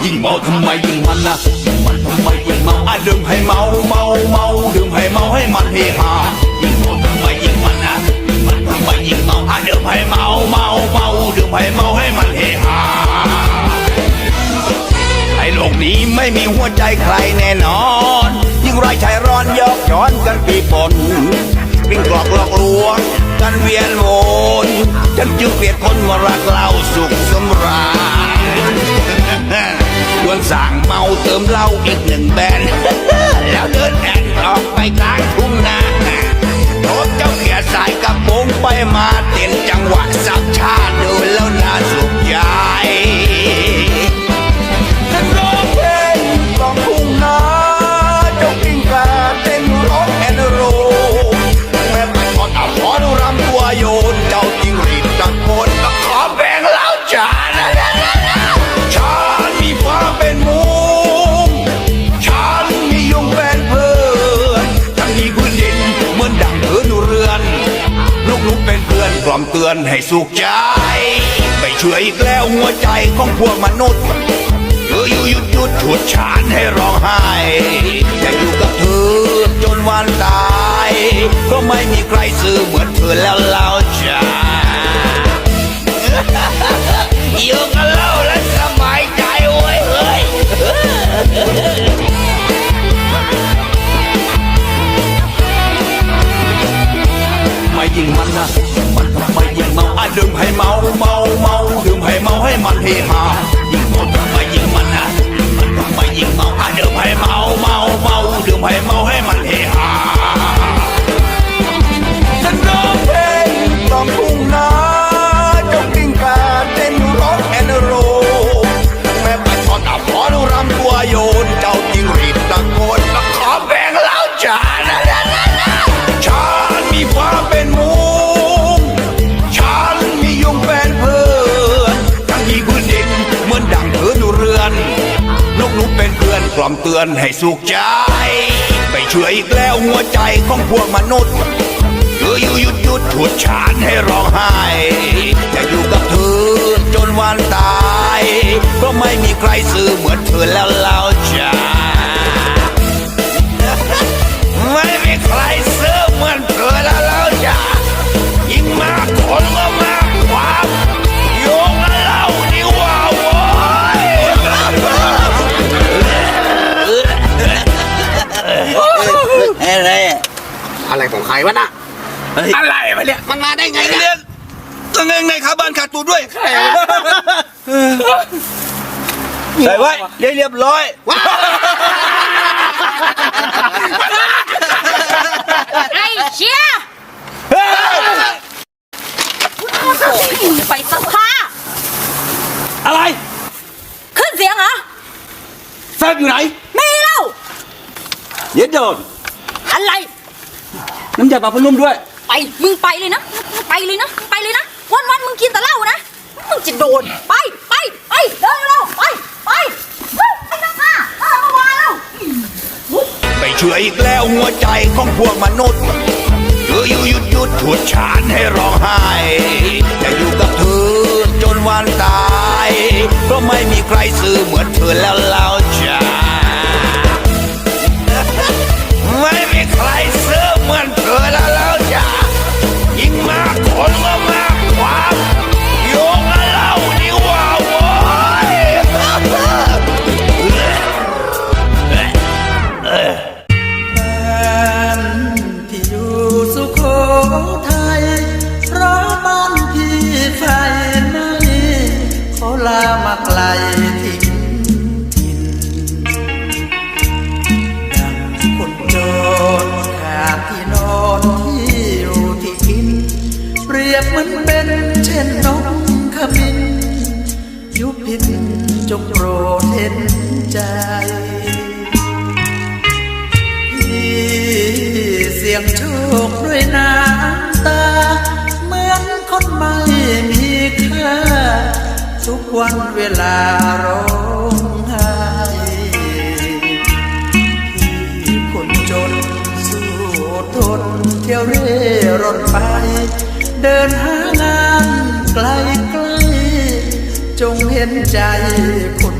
你毛都没用完呐！ ดื่มให้เมาเมาเมาดื่มให้เมาให้มันเฮฮายิ่งเมาทำไมยิ่งมันนะยิ่งมันทำไมยิ่งเมาอะดื่มให้เมาเมาเมาดื่มให้เมาให้มันเฮฮาไอ้โลกนี้ไม่มีหัวใจใครแน่นอน ยิ่งไรชายร้อนยอกย้อนกันปีปนกลิ้งกลอกหลอกลวงกันเวียนวนฉันจึงเปลี่ยนคนมารักเราสุขส สั่งเมาเติมเหล้าอีกหนึ่งแบน แล้วเดินแอนออกไปกลางทุ่งนาโดนเจ้าเขียสายกระโปรงไปมา เป็นเพื่อมเตือนให้สุขใจ ไม่เช่วยอีกแล้วหัวใจของพวกมนุษย์เธออยู่หยุดหยุดฉุดฉานให้ร้องไห้จะอยู่กับเธอจนวันตายก็ไม่มีใครซื้อเหมือนเธอแล้วเราจะเยอะกับเราแล้ว เมาเมาเมาดื่มให้เมาให้มันเฮฮา กล่อมเตือนให้สุขใจไปช่วยอีกแล้วหัวใจของพวกมนุษย์เธออยู่หยุดหยุดฉุดฉานให้ร้องไห้จะอยู่กับเธอจนวันตาย ก็ไม่มีใครซื้อเหมือนเธอแล้วเราจ ใครวะน่ะอะไรมาเนี่ยมันมาได้ไงไอ้เนี่ย เรื่องก็เงงในขาบ้านขาดตูดด้วยใส่ไว้เรียบเรียบร้อย ไอ้เชี่ยไปสภาอะไรขึ้นเสียงเหรอแฟบอยู่ไหนไม่เล่าเย็ดโดนอะไร น้ำยาปลาพนุ่มด้วย ไป มึงไปเลยนะไปเลยนะ ไปเลยนะ วันวันๆมึงกินแต่เหล้านะ มึงจะโดน ไป ไป ไปเดินเร็วไป ไปเฮ้ยไปสภาเออมาวาแล้วไปช่วยอีกแล้วหัวใจของพวกมนุษย์เธออยู่หยุดหยุดฉุดฉานให้ร้องไห้จะอยู่กับเธอจนวันตายก็ไม่มีใครซื้อเหมือนเธอแล้วเราจะามาไกลทิ้งถิ่นดังคนโจรขาดที่นอนที่อยู่ที่กิน เปรียบเหมือนเป็นเช่นนกขมิ้น ยุพินจงโปรดเห็นใจเสียงโชคด้วยน้ำตา เหมือนคนไม่มีค่า วันเวลาร้องไห้ที่คนจนสู้ทนเที่ยวเร่ร่อนไป เดินหางานไกลไกลจงเห็นใจคน